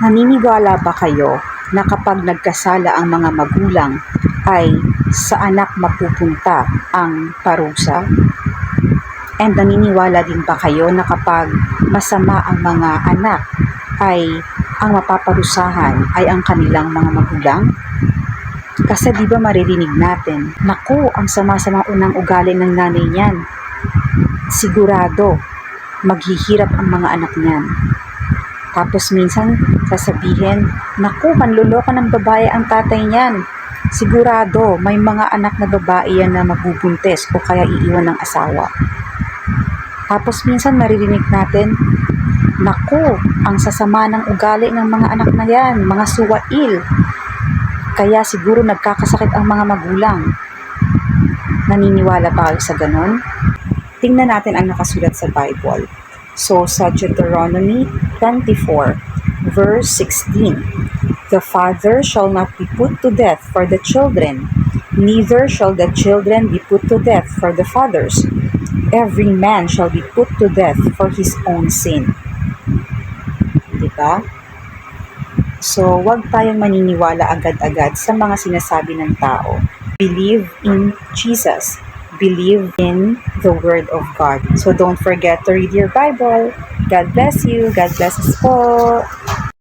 Naniniwala ba kayo na kapag nagkasala ang mga magulang ay sa anak mapupunta ang parusa? And naniniwala din ba kayo na kapag masama ang mga anak ay ang mapaparusahan ay ang kanilang mga magulang? Kasi di ba maririnig natin, naku, ang sama-sama unang ugali ng nanay niyan. Sigurado, maghihirap ang mga anak niyan. Tapos minsan sasabihin, naku, manluloko ng babae ang tatay niyan. Sigurado, may mga anak na babae yan na mabubuntes o kaya iiwan ng asawa. Tapos minsan maririnig natin, naku, ang sasama ng ugali ng mga anak na yan, mga suwail. Kaya siguro nagkakasakit ang mga magulang. Naniniwala ba kayo sa ganon? Tingnan natin ang nakasulat sa Bible. So sa Deuteronomy 24, verse 16, The father shall not be put to death for the children, neither shall the children be put to death for the fathers. Every man shall be put to death for his own sin. Diba? So, wag tayong maniniwala agad-agad sa mga sinasabi ng tao. Believe in Jesus. Believe in the Word of God. So, don't forget to read your Bible. God bless you. God bless us po.